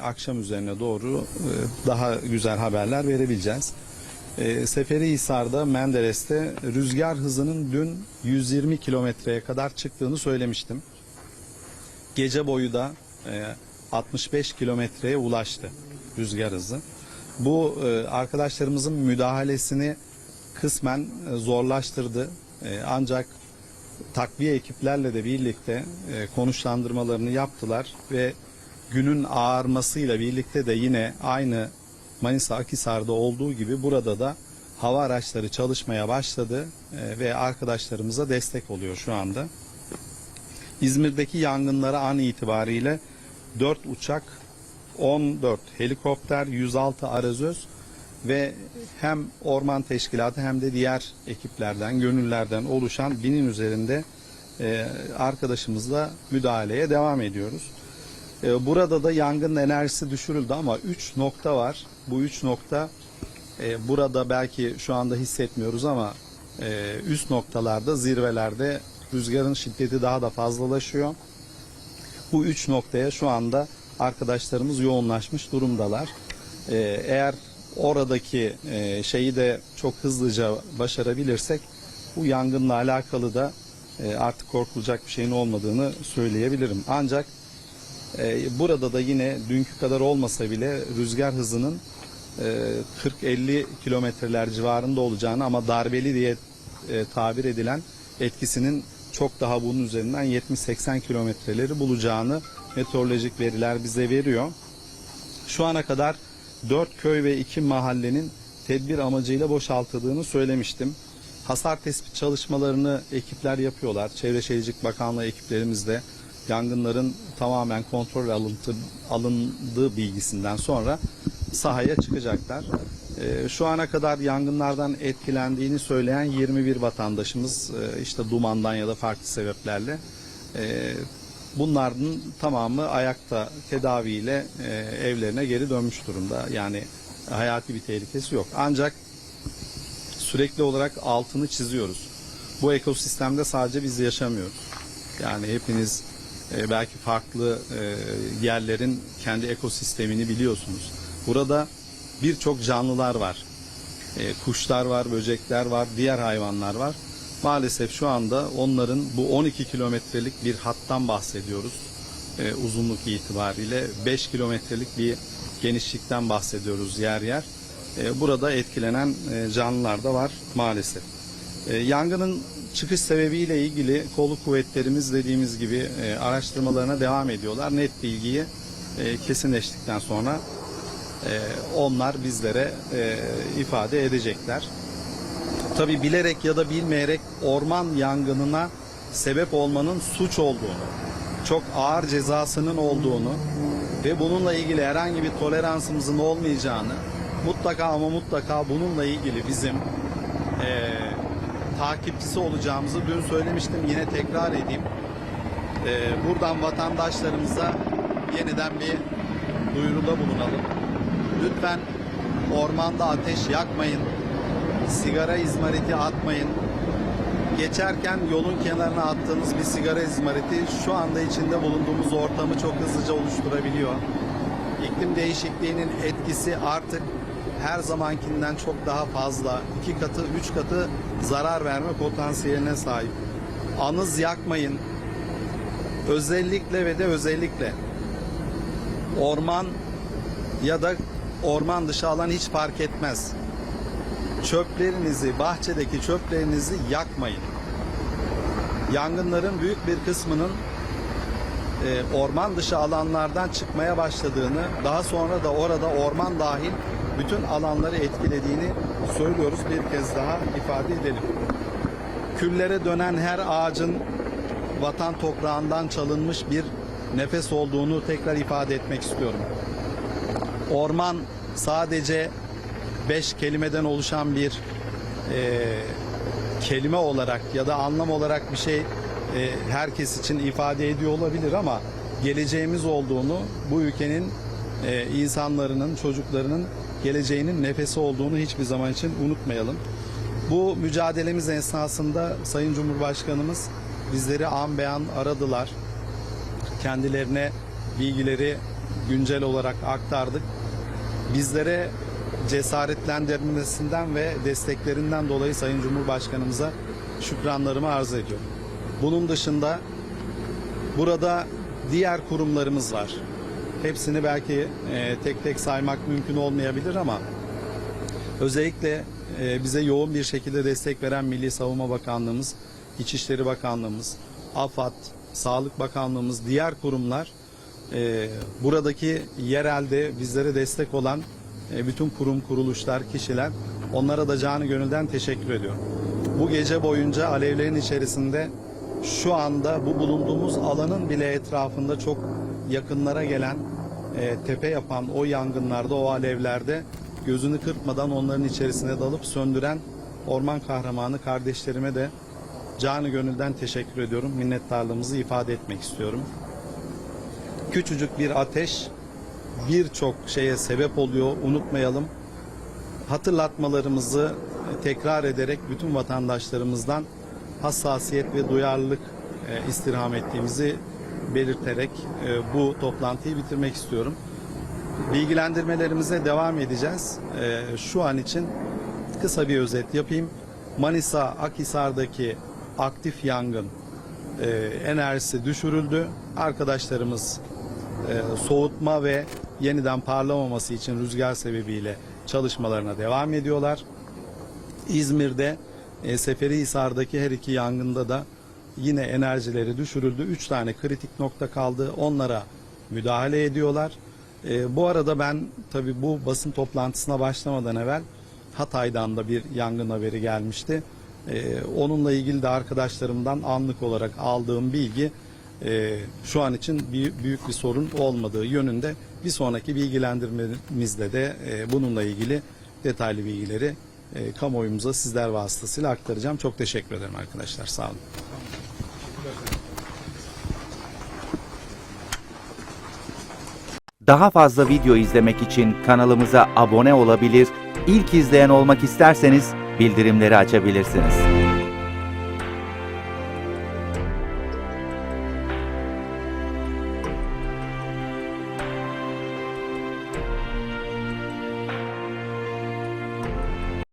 akşam üzerine doğru e, daha güzel haberler verebileceğiz. E, Seferihisar'da Menderes'te rüzgar hızının dün 120 kilometreye kadar çıktığını söylemiştim. Gece boyu da e, 65 kilometreye ulaştı rüzgar hızı. Bu e, arkadaşlarımızın müdahalesini kısmen e, zorlaştırdı. E, ancak takviye ekiplerle de birlikte e, konuşlandırmalarını yaptılar ve günün ağarmasıyla birlikte de yine aynı Manisa Akhisar'da olduğu gibi burada da hava araçları çalışmaya başladı e, ve arkadaşlarımıza destek oluyor şu anda. İzmir'deki yangınlara an itibariyle 4 uçak, 14 helikopter, 106 arazöz ve hem orman teşkilatı hem de diğer ekiplerden, gönüllerden oluşan binin üzerinde e, arkadaşımızla müdahaleye devam ediyoruz. E, burada da yangın enerjisi düşürüldü ama 3 nokta var. Bu 3 nokta e, burada belki şu anda hissetmiyoruz ama e, üst noktalarda, zirvelerde rüzgarın şiddeti daha da fazlalaşıyor. Bu üç noktaya şu anda arkadaşlarımız yoğunlaşmış durumdalar. Ee, eğer oradaki e, şeyi de çok hızlıca başarabilirsek bu yangınla alakalı da e, artık korkulacak bir şeyin olmadığını söyleyebilirim. Ancak e, burada da yine dünkü kadar olmasa bile rüzgar hızının e, 40-50 kilometreler civarında olacağını ama darbeli diye e, tabir edilen etkisinin çok daha bunun üzerinden 70-80 kilometreleri bulacağını meteorolojik veriler bize veriyor. Şu ana kadar 4 köy ve 2 mahallenin tedbir amacıyla boşaltıldığını söylemiştim. Hasar tespit çalışmalarını ekipler yapıyorlar. Çevre Şehircilik Bakanlığı ekiplerimiz de yangınların tamamen kontrol alıntı, alındığı bilgisinden sonra sahaya çıkacaklar. Ee, Şu ana kadar yangınlardan etkilendiğini söyleyen 21 vatandaşımız e, işte dumandan ya da farklı sebeplerle e, bunların tamamı ayakta tedaviyle e, evlerine geri dönmüş durumda. Yani hayati bir tehlikesi yok. Ancak sürekli olarak altını çiziyoruz. Bu ekosistemde sadece biz yaşamıyoruz. Yani hepiniz e, belki farklı e, yerlerin kendi ekosistemini biliyorsunuz. Burada birçok canlılar var. E, kuşlar var, böcekler var, diğer hayvanlar var. Maalesef şu anda onların bu 12 kilometrelik bir hattan bahsediyoruz. E, uzunluk itibariyle 5 kilometrelik bir genişlikten bahsediyoruz yer yer. E, burada etkilenen e, canlılar da var maalesef. E, yangının çıkış sebebiyle ilgili kolu kuvvetlerimiz dediğimiz gibi e, araştırmalarına devam ediyorlar. Net bilgiyi e, kesinleştikten sonra e, onlar bizlere e, ifade edecekler. Tabi bilerek ya da bilmeyerek orman yangınına sebep olmanın suç olduğunu, çok ağır cezasının olduğunu ve bununla ilgili herhangi bir toleransımızın olmayacağını mutlaka ama mutlaka bununla ilgili bizim e, takipçisi olacağımızı dün söylemiştim yine tekrar edeyim. E, buradan vatandaşlarımıza yeniden bir duyuruda bulunalım. Lütfen ormanda ateş yakmayın. Sigara izmariti atmayın. Geçerken yolun kenarına attığınız bir sigara izmariti şu anda içinde bulunduğumuz ortamı çok hızlıca oluşturabiliyor. İklim değişikliğinin etkisi artık her zamankinden çok daha fazla. iki katı, üç katı zarar verme potansiyeline sahip. Anız yakmayın. Özellikle ve de özellikle orman ya da orman dışı alan hiç fark etmez. Çöplerinizi, bahçedeki çöplerinizi yakmayın. Yangınların büyük bir kısmının e, orman dışı alanlardan çıkmaya başladığını, daha sonra da orada orman dahil bütün alanları etkilediğini söylüyoruz. Bir kez daha ifade edelim. Küllere dönen her ağacın vatan toprağından çalınmış bir nefes olduğunu tekrar ifade etmek istiyorum. Orman sadece beş kelimeden oluşan bir e, kelime olarak ya da anlam olarak bir şey e, herkes için ifade ediyor olabilir ama geleceğimiz olduğunu bu ülkenin e, insanların, çocuklarının geleceğinin nefesi olduğunu hiçbir zaman için unutmayalım. Bu mücadelemiz esnasında Sayın Cumhurbaşkanımız bizleri an beyan aradılar kendilerine bilgileri güncel olarak aktardık. Bizlere cesaretlendirmesinden ve desteklerinden dolayı Sayın Cumhurbaşkanımıza şükranlarımı arz ediyorum. Bunun dışında burada diğer kurumlarımız var. Hepsini belki e, tek tek saymak mümkün olmayabilir ama özellikle e, bize yoğun bir şekilde destek veren Milli Savunma Bakanlığımız, İçişleri Bakanlığımız, AFAD, Sağlık Bakanlığımız, diğer kurumlar e, buradaki yerelde bizlere destek olan e, bütün kurum, kuruluşlar, kişiler onlara da canı gönülden teşekkür ediyorum. Bu gece boyunca alevlerin içerisinde şu anda bu bulunduğumuz alanın bile etrafında çok yakınlara gelen e, tepe yapan o yangınlarda, o alevlerde gözünü kırpmadan onların içerisine dalıp söndüren orman kahramanı kardeşlerime de canı gönülden teşekkür ediyorum. Minnettarlığımızı ifade etmek istiyorum. Küçücük bir ateş birçok şeye sebep oluyor. Unutmayalım. Hatırlatmalarımızı tekrar ederek bütün vatandaşlarımızdan hassasiyet ve duyarlılık e, istirham ettiğimizi belirterek e, bu toplantıyı bitirmek istiyorum. Bilgilendirmelerimize devam edeceğiz. E, Şu an için kısa bir özet yapayım. Manisa Akhisar'daki aktif yangın e, enerjisi düşürüldü. Arkadaşlarımız e, soğutma ve yeniden parlamaması için rüzgar sebebiyle çalışmalarına devam ediyorlar. İzmir'de e, Seferihisar'daki her iki yangında da yine enerjileri düşürüldü. Üç tane kritik nokta kaldı. Onlara müdahale ediyorlar. E, bu arada ben tabi bu basın toplantısına başlamadan evvel Hatay'dan da bir yangın haberi gelmişti. E, onunla ilgili de arkadaşlarımdan anlık olarak aldığım bilgi e, şu an için bir, büyük bir sorun olmadığı yönünde bir sonraki bilgilendirmemizde de e, bununla ilgili detaylı bilgileri e, kamuoyumuza sizler vasıtasıyla aktaracağım. Çok teşekkür ederim arkadaşlar. Sağ olun. Daha fazla video izlemek için kanalımıza abone olabilir, ilk izleyen olmak isterseniz bildirimleri açabilirsiniz.